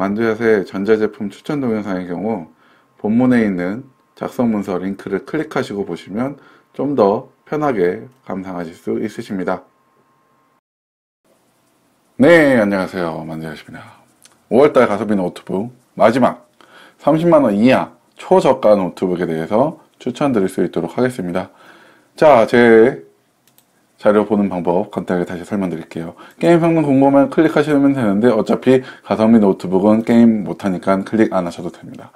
만두야세 전자제품 추천 동영상의 경우 본문에 있는 작성 문서 링크를 클릭하시고 보시면 좀 더 편하게 감상하실 수 있으십니다. 네, 안녕하세요. 만두야십니다. 5월달 가성비 노트북 마지막 30만원 이하 초저가 노트북에 대해서 추천드릴 수 있도록 하겠습니다. 자, 제 자료 보는 방법 간단하게 다시 설명드릴게요. 게임 성능 궁금하면 클릭하시면 되는데 어차피 가성비 노트북은 게임 못하니까 클릭 안 하셔도 됩니다.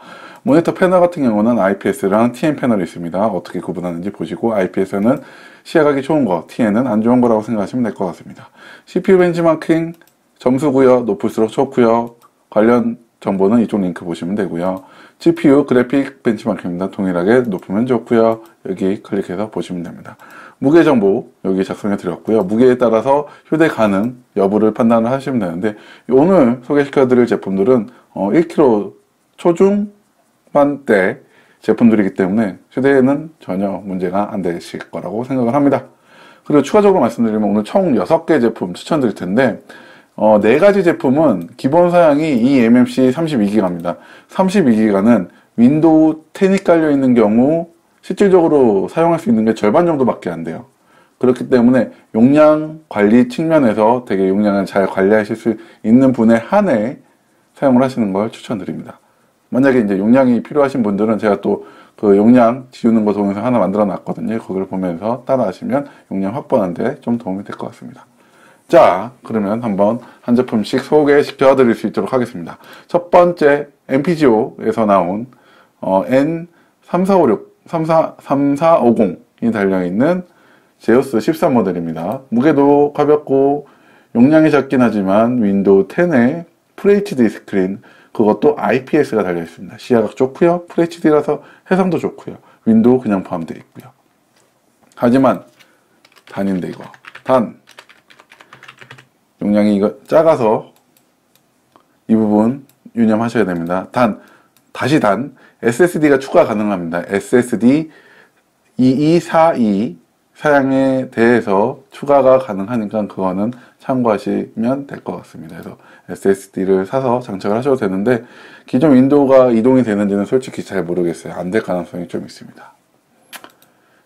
모니터 패널 같은 경우는 IPS랑 TN 패널이 있습니다. 어떻게 구분하는지 보시고 IPS는 시야각이 좋은 거, TN은 안 좋은 거라고 생각하시면 될 것 같습니다. CPU 벤치마킹 점수고요. 높을수록 좋고요. 관련 정보는 이쪽 링크 보시면 되고요. GPU 그래픽 벤치마킹입니다. 동일하게 높으면 좋고요. 여기 클릭해서 보시면 됩니다. 무게 정보 여기 작성해 드렸고요. 무게에 따라서 휴대 가능 여부를 판단을 하시면 되는데 오늘 소개시켜 드릴 제품들은 어 1kg 초중반대 제품들이기 때문에 휴대에는 전혀 문제가 안 되실 거라고 생각을 합니다. 그리고 추가적으로 말씀드리면 오늘 총 6개 제품 추천드릴 텐데 어, 네 가지 제품은 기본 사양이 eMMC 32기가입니다. 32기가는 윈도우 10이 깔려 있는 경우 실질적으로 사용할 수 있는 게 절반 정도밖에 안 돼요. 그렇기 때문에 용량 관리 측면에서 되게 용량을 잘 관리하실 수 있는 분에 한해 사용을 하시는 걸 추천드립니다. 만약에 이제 용량이 필요하신 분들은 제가 또 그 용량 지우는 거 동영상 하나 만들어 놨거든요. 그걸 보면서 따라 하시면 용량 확보하는데 좀 도움이 될 것 같습니다. 자, 그러면 한번 한 제품씩 소개시켜 드릴 수 있도록 하겠습니다. 첫 번째, MPGO에서 나온, 어, N3456, 34, 3450이 달려있는 제우스 13 모델입니다. 무게도 가볍고, 용량이 작긴 하지만, 윈도우 10에 FHD 스크린, 그것도 IPS가 달려있습니다. 시야각 좋고요 FHD라서 해상도 좋고요 윈도우 그냥 포함되어 있고요. 하지만, 단인데 이거. 단, 용량이 이거 작아서 이 부분 유념하셔야 됩니다. 단, 다시 단, SSD가 추가 가능합니다. SSD 2242 사양에 대해서 추가가 가능하니까 그거는 참고하시면 될 것 같습니다. 그래서 SSD를 사서 장착을 하셔도 되는데 기존 윈도우가 이동이 되는지는 솔직히 잘 모르겠어요. 안 될 가능성이 좀 있습니다.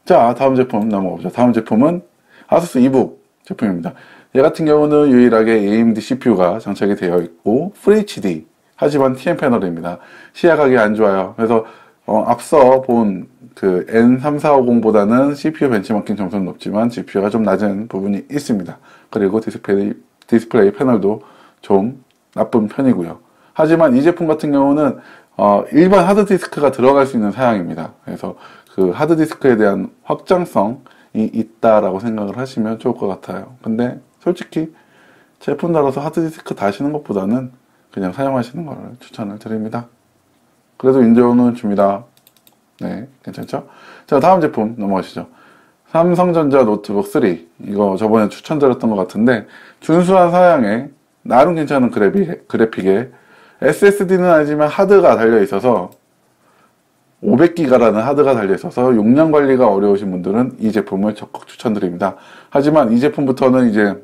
자, 다음 제품 넘어가보죠. 다음 제품은 아수스 이북 제품입니다. 얘 같은 경우는 유일하게 AMD CPU가 장착이 되어 있고 FHD 하지만 TN 패널입니다. 시야각이 안 좋아요. 그래서 어, 앞서 본 그 N3450보다는 CPU 벤치마킹 점수는 높지만 GPU가 좀 낮은 부분이 있습니다. 그리고 디스플레이, 디스플레이 패널도 좀 나쁜 편이고요. 하지만 이 제품 같은 경우는 어, 일반 하드디스크가 들어갈 수 있는 사양입니다. 그래서 그 하드디스크에 대한 확장성이 있다라고 생각을 하시면 좋을 것 같아요. 근데 솔직히 제품 따라서 하드디스크 다시는 것보다는 그냥 사용하시는 걸 추천을 드립니다. 그래도 인정은 줍니다. 네, 괜찮죠? 자, 다음 제품 넘어가시죠. 삼성전자 노트북 3. 이거 저번에 추천드렸던 것 같은데, 준수한 사양에 나름 괜찮은 그래픽, 그래픽에 SSD는 아니지만 하드가 달려 있어서 500기가라는 하드가 달려 있어서 용량 관리가 어려우신 분들은 이 제품을 적극 추천드립니다. 하지만 이 제품부터는 이제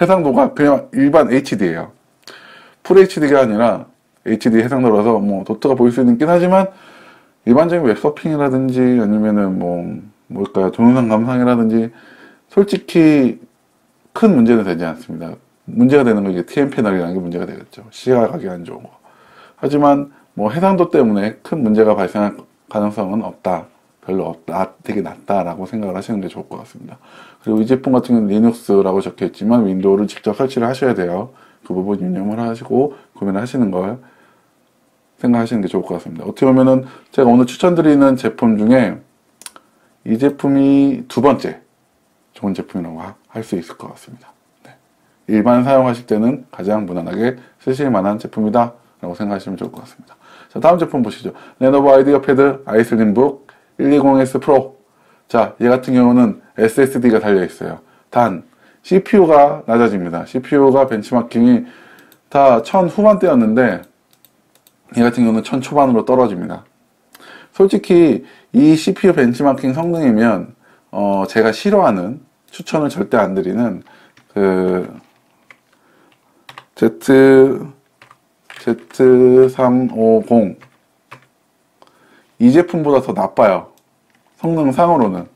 해상도가 그냥 일반 HD예요. 풀 HD가 아니라 HD 해상도라서 뭐 도트가 보일 수 있긴 하지만 일반적인 웹서핑이라든지 아니면은 뭐 뭘까요 동영상 감상이라든지 솔직히 큰 문제는 되지 않습니다. 문제가 되는 건 이제 TN 패널이라는 게 문제가 되겠죠. 시야각이 안 좋은 거. 하지만 뭐 해상도 때문에 큰 문제가 발생할 가능성은 없다. 별로 없다. 되게 낮다라고 생각을 하시는 게 좋을 것 같습니다. 그리고 이 제품 같은 경우는 리눅스라고 적혀 있지만 윈도우를 직접 설치를 하셔야 돼요. 그 부분 유념을 하시고 구매를 하시는 걸 생각하시는 게 좋을 것 같습니다. 어떻게 보면은 제가 오늘 추천드리는 제품 중에 이 제품이 두 번째 좋은 제품이라고 할 수 있을 것 같습니다. 네. 일반 사용하실 때는 가장 무난하게 쓰실 만한 제품이다 라고 생각하시면 좋을 것 같습니다. 자, 다음 제품 보시죠. 레노버 아이디어 패드 아이슬림북 120S 프로. 자, 얘 같은 경우는 SSD가 달려 있어요. 단, CPU가 낮아집니다. CPU가 벤치마킹이 다 1000 후반대였는데, 얘 같은 경우는 1000 초반으로 떨어집니다. 솔직히 이 CPU 벤치마킹 성능이면, 어, 제가 싫어하는, 추천을 절대 안 드리는, 그, Z, Z350 이 제품보다 더 나빠요. 성능상으로는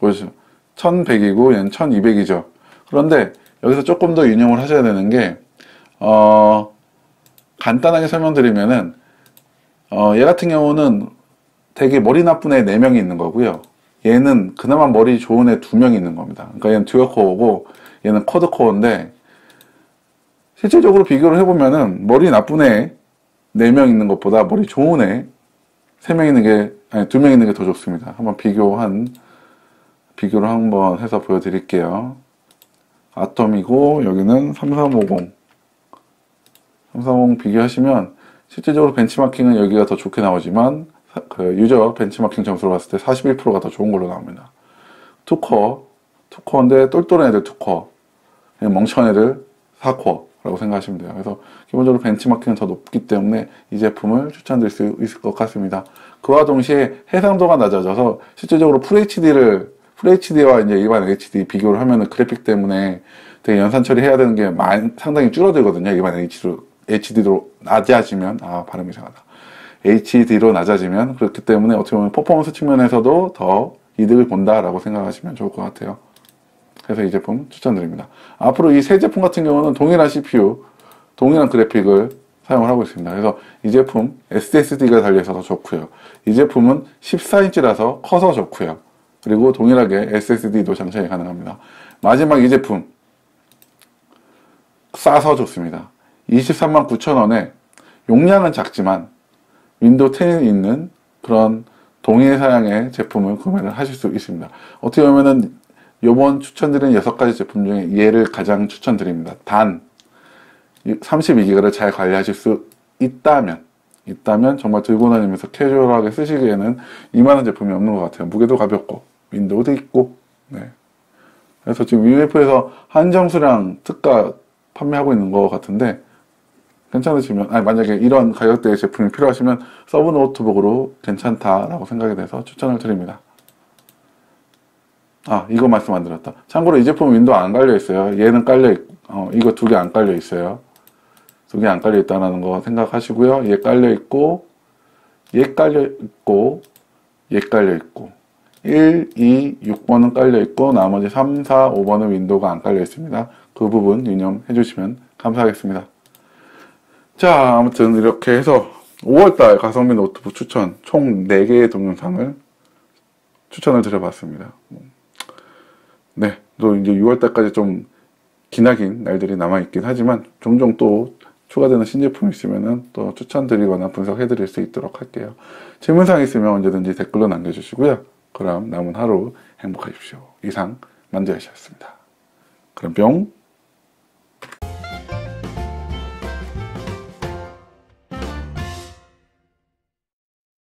보시죠. 1100이고 얘는 1200이죠. 그런데 여기서 조금 더 유념을 하셔야 되는 게 어, 간단하게 설명드리면은 어, 얘 같은 경우는 되게 머리 나쁜 애 4명이 있는 거고요. 얘는 그나마 머리 좋은 애 2명이 있는 겁니다. 그러니까 얘는 듀얼 코어고 얘는 쿼드 코어인데 실질적으로 비교를 해보면은 머리 나쁜 애 4명 있는 것보다 머리 좋은 애 3명 있는 게 아니 2명 있는 게 더 좋습니다. 한번 비교한 비교를 한번 해서 보여드릴게요. 아톰이고 여기는 3350 3350 비교하시면 실질적으로 벤치마킹은 여기가 더 좋게 나오지만 사- 그 유저 벤치마킹 점수로 봤을 때 41%가 더 좋은 걸로 나옵니다. 투커 투커인데 똘똘한 애들 투커 멍청한 애들 4코어라고 생각하시면 돼요. 그래서 기본적으로 벤치마킹은 더 높기 때문에 이 제품을 추천드릴 수 있을 것 같습니다. 그와 동시에 해상도가 낮아져서 실질적으로 FHD를 FHD와 이제 일반 HD 비교를 하면은 그래픽 때문에 되게 연산 처리해야 되는 게 많이, 상당히 줄어들거든요. 일반 HD로, HD로 낮아지면 아 발음이 이상하다. HD로 낮아지면 그렇기 때문에 어떻게 보면 퍼포먼스 측면에서도 더 이득을 본다라고 생각하시면 좋을 것 같아요. 그래서 이 제품 추천드립니다. 앞으로 이 세 제품 같은 경우는 동일한 CPU, 동일한 그래픽을 사용을 하고 있습니다. 그래서 이 제품 SSD가 달려있어서 좋고요. 이 제품은 14인치라서 커서 좋고요. 그리고 동일하게 SSD도 장착이 가능합니다. 마지막 이 제품 싸서 좋습니다. 23만 9천 원에 용량은 작지만 윈도우 10이 있는 그런 동일 사양의 제품을 구매를 하실 수 있습니다. 어떻게 보면은 이번 추천드린 6가지 제품 중에 얘를 가장 추천드립니다. 단 32기가를 잘 관리하실 수 있다면 있다면 정말 들고 다니면서 캐주얼하게 쓰시기에는 이만한 제품이 없는 것 같아요. 무게도 가볍고 윈도우도 있고 네. 그래서 지금 UF에서 한정 수량 특가 판매하고 있는 것 같은데 괜찮으시면 아니 만약에 이런 가격대의 제품이 필요하시면 서브 노트북으로 괜찮다라고 생각이 돼서 추천을 드립니다. 아 이거 말씀 안 드렸다. 참고로 이 제품 윈도우 안 깔려 있어요. 얘는 깔려 있, 어, 이거 두 개 안 깔려 있어요. 두 개 안 깔려 있다는 거 생각하시고요. 얘 깔려 있고 얘 깔려 있고 얘 깔려 있고 1, 2, 6번은 깔려 있고 나머지 3, 4, 5번은 윈도우가 안 깔려 있습니다. 그 부분 유념해 주시면 감사하겠습니다. 자, 아무튼 이렇게 해서 5월달 가성비 노트북 추천 총 4개의 동영상을 추천을 드려봤습니다. 네, 또 이제 6월달까지 좀 기나긴 날들이 남아있긴 하지만 종종 또 추가되는 신제품이 있으면은 또 추천드리거나 분석해드릴 수 있도록 할게요. 질문사항 있으면 언제든지 댓글로 남겨주시고요. 그럼 남은 하루 행복하십시오. 이상 만두야씨였습니다. 그럼 뿅!